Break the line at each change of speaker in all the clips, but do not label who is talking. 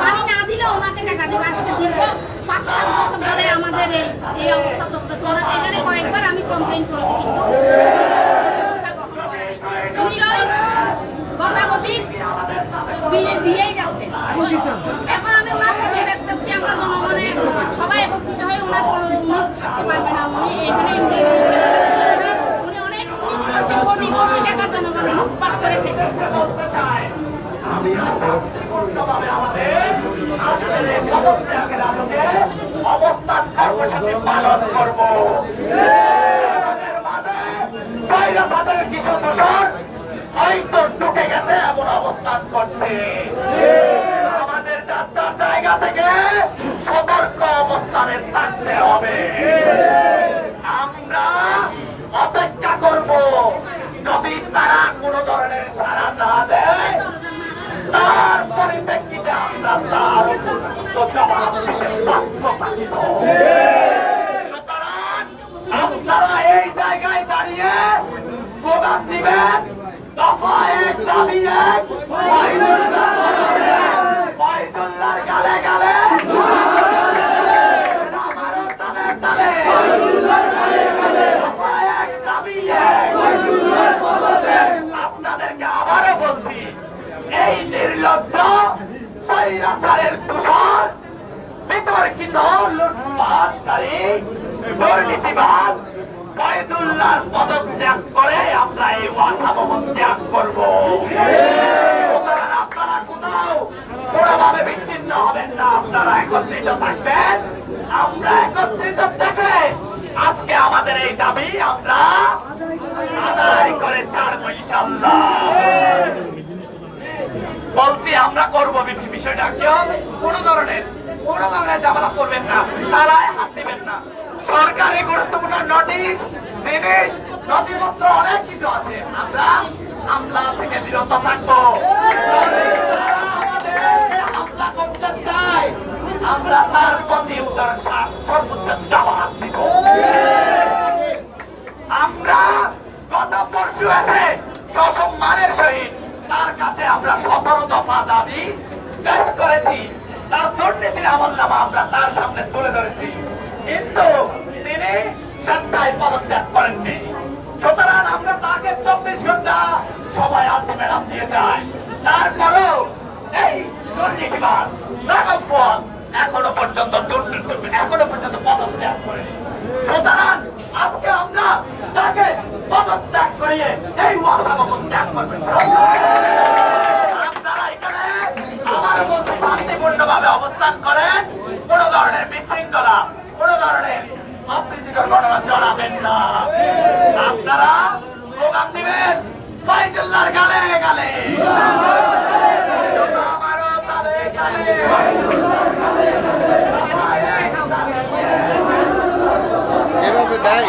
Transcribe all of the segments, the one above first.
পানি না পাঁচ সাত বছর ধরে আমাদের এই অবস্থা এখানে কয়েকবার আমি কমপ্লেন করেছি, কিন্তু এখন আমি ওনার সবাই একত্রিত হয়ে ওনার উনি থাকতে পারবে না। উনি
সম্পূর্ণভাবে আমাদের আজকের এই পদত্যাগের আলোকে অবস্থান কর্মসূচি পালন করব কিছু দূষণ হয়তো ঢুকে গেছে আমাদের জায়গা থেকে সতর্ক অবস্থানে থাকতে হবে আমরা অপেক্ষা করব যদি তারা কোনো ধরনের সাড়া না দেয় তার পরিপ্রেক্ষিতে আমরা তার উপযুক্ত জবাব দিতে বাধ্য থাকিব। সুতরাং আপনারা এই জায়গায় দাঁড়িয়ে স্লোগান দিবেন দফা এক দাবি এক ফয়জুল্লাহ বদলে, ফয়জুল্লাহর গালে গালে আমারও তালে তালে দফা এক দাবি এক আপনাদেরকে আবারও বলছি এই নির্লজ্জ স্বৈরাচারের দূষণ বিতর্কিত লুটপাটকারী? দুর্নীতিবাদ কয়েদুল্লাহর পদত্যাগ করে আমরা এই বাসাভবন ত্যাগ করব। আপনারা কোথাও কোনোভাবে বিচ্ছিন্ন হবেন না, আপনারা একত্রিত থাকবেন। আমরা একত্রিত থেকে আজকে আমাদের এই দাবি, আমরা আদায় করে ছাড়বো ইনশাল্লাহ বলছি, আমরা করব বিষয়টা। কেউ কোন ধরনের কোন ধরনের জামালা করবেন না। তারাই হাসিবেন না। সরকারি গুরুত্বপূর্ণ নোটিশ জিনিস নথিপত্র অনেক কিছু আছে। আমরা আমলা থেকে বিরত থাকব যদি তারা আমাদেরকে হামলা করতে চায় আমরা তার প্রতি উত্তর সা- সর্বোচ্চ জবাব দিব আমরা গত পরশু এসে সসম্মানের সহিত তার কাছে আমরা সতেরো দফা দাবি পেশ করেছি তার দুর্নীতির আমল নামা আমরা তার সামনে তুলে ধরেছি। কিন্তু তিনি স্বেচ্ছায় পদত্যাগ করেননি। সুতরাং আমরা তাকে চব্বিশ ঘণ্টা সবাই আলটিমেটাম দিয়ে যাই। তারপরেও এই দুর্নীতিবাদ রাগম্পদ এখনও পর্যন্ত দুর্নীতি, এখনও পর্যন্ত পদত্যাগ করেনি। সুতরাং আজকে আমরা তাকে পদত্যাগ করিয়ে এই ওয়াসাগমন ত্যাগ করবেন আপনারা এখানে আমার বলতে শান্তিপূর্ণ ভাবে অবস্থান করেন কোন ধরনের বিশৃঙ্খলা কোন ধরনের অপ্রীতিকর ঘটনা জড়াবেন না। আপনারা স্লোগান দিবেন ফাইজুল্লাহর গালে গালে।
এভাবে দেয়।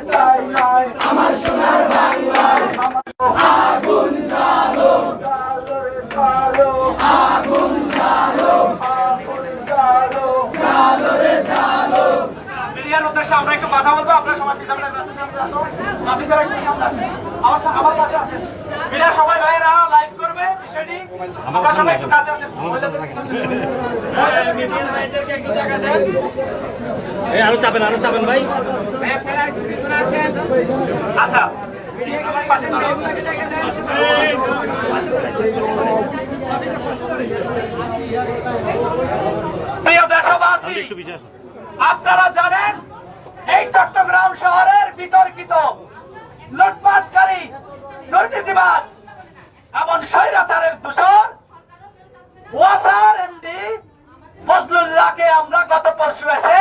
আমার সোনার বাংলায় আগুন জ্বালো আগুন জ্বালো জ্বালো রে জ্বালো
মিডিয়ার উদ্দেশ্যে আমরা একটু কথা বলব আপনার সমাজ। আমার পাশে আসেন মিডিয়া সবাই ভাইয়েরা লাইভ করবে বিষয়টি আমরা
এই আরও চাপেন আরও চাপেন ভাই।
আচ্ছা। প্রিয় দেশবাসী আপনারা জানেন এই চট্টগ্রাম শহরের বিতর্কিত লুটপাটকারী দুর্নীতিবাজ এমন স্বৈরাচারের দূষণ ওয়াসার এমডি ফজলুল্লাহকে আমরা গত পরশু এসে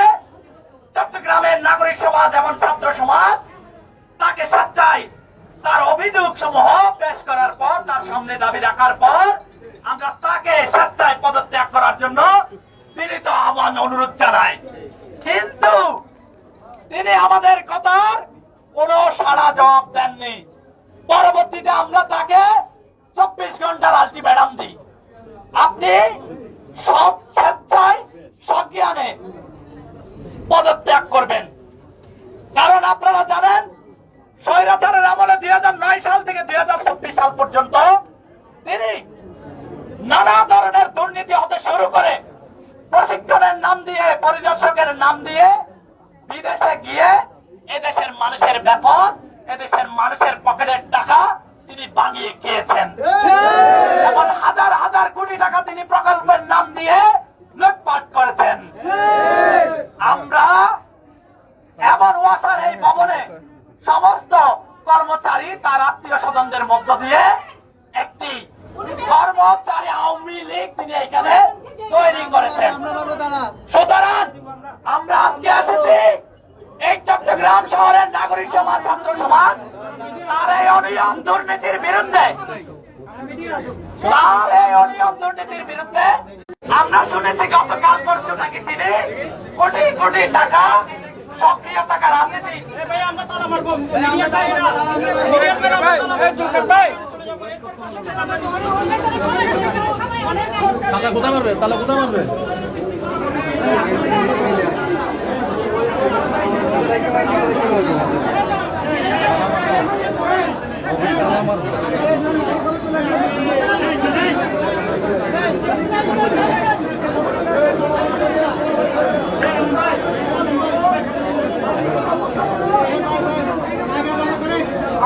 চট্টগ্রামের নাগরিক সমাজ, এমন ছাত্র সমাজ, তাকে সচ্চাই তার অভিযোগ সমূহ পেশ করার পর, তার সামনে দাবি রাখার পর, আমরা তাকে সচ্চাই পদত্যাগ করার জন্য বিনীত আহ্বান অনুরোধ জানাই। কিন্তু তিনি আমাদের কথার কোনো সাড়া জবাব দেননি। পরবর্তীতে আমরা তাকে চব্বিশ ঘণ্টার আলটিমেটাম দিই আপনি সব স্বেচ্ছায় সজ্ঞানে পদত্যাগ করবেন। কারণ আপনারা জানেন, স্বৈরাচারের আমলে দুই সাল থেকে দুই সাল পর্যন্ত তিনি নানা ধরনের দুর্নীতি হতে শুরু করে প্রশিক্ষণের নাম দিয়ে, পরিদর্শকের নাম দিয়ে বিদেশে গিয়ে এদেশের মানুষের ব্যাপক এদেশের মানুষের পকেটের টাকা তিনি বানিয়ে খেয়েছেন। এবং হাজার হাজার কোটি টাকা তিনি প্রকল্পের নাম দিয়ে লুটপাট করেছেন। আমরা এমন ওয়াসার এই ভবনে সমস্ত কর্মচারী তার আত্মীয় স্বজনদের মধ্য দিয়ে একটি কর্মচারী আওয়ামী লীগ তিনি এখানে তৈরি করেছেন। সুতরাং আমরা আজকে এসেছি এই চট্টগ্রাম শহরের নাগরিক সমাজ, ছাত্র সমাজ, তার এই অনিয়ম দুর্নীতির বিরুদ্ধে, তার এই অনিয়ম দুর্নীতির বিরুদ্ধে আমরা শুনেছি গতকাল পরশু নাকি তিনি কোটি কোটি টাকা সক্রিয় টাকা রাজনীতি।
তালা কোথায় মারবে? তালা কোথায় মারবে?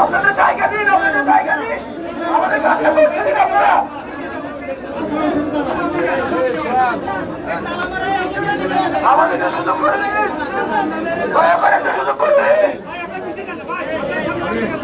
আপনাদের জায়গা দিন আপনাদের জায়গা দিন। আমাদের কাজটা করতে দিন আপনারা আমাদেরকে সুযোগ করে দিন দয়া করে একটা সুযোগ করে দিন
তো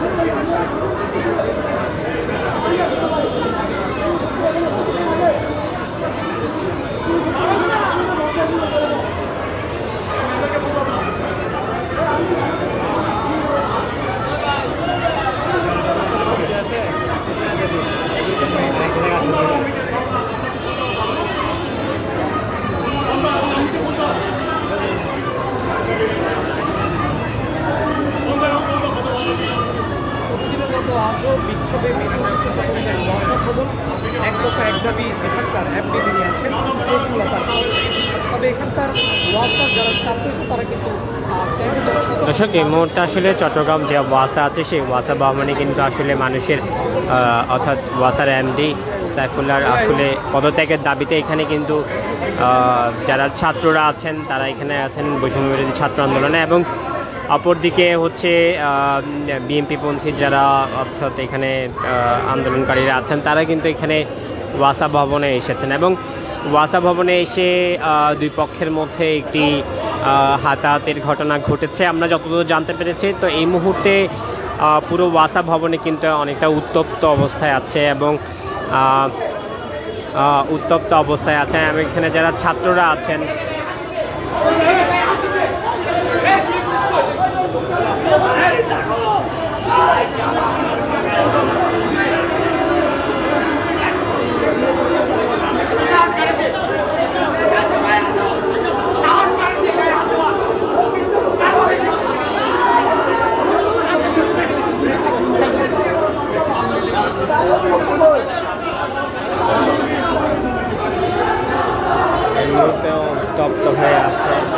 প্রতিনিয়ত আজও বিক্ষোভে ওয়াসা এক দফা এক দাবি এখানকার যিনি আছেন তবে এখানকার ওয়াসার যারা ছাত্র আছে তারা কিন্তু
দর্শক, এই মুহূর্তে আসলে চট্টগ্রাম যে ওয়াসা আছে, সেই ওয়াসা ভবনে কিন্তু আসলে মানুষের অর্থাৎ ওয়াসার এমডি সাইফুল্লাহর আসলে পদত্যাগের দাবিতে এখানে কিন্তু যারা ছাত্ররা আছেন, তারা এখানে আছেন বৈষম্য বিরোধী ছাত্র আন্দোলনে এবং অপরদিকে হচ্ছে বিএনপি পন্থী যারা অর্থাৎ এখানে আন্দোলনকারীরা আছেন, তারা কিন্তু এখানে ওয়াসা ভবনে এসেছেন এবং ওয়াসা ভবনে এসে দুই পক্ষের মধ্যে একটি হাতাহাতির ঘটনা ঘটেছে। আমরা যতদূর জানতে পেরেছি, তো এই মুহূর্তে পুরো ওয়াসা ভবনে কিন্তু অনেকটা উত্তপ্ত অবস্থায় আছে এবং উত্তপ্ত অবস্থায় আছে। এবং এখানে যারা ছাত্ররা আছেন এই মুহূর্তে উত্তপ্ত হয়ে আছে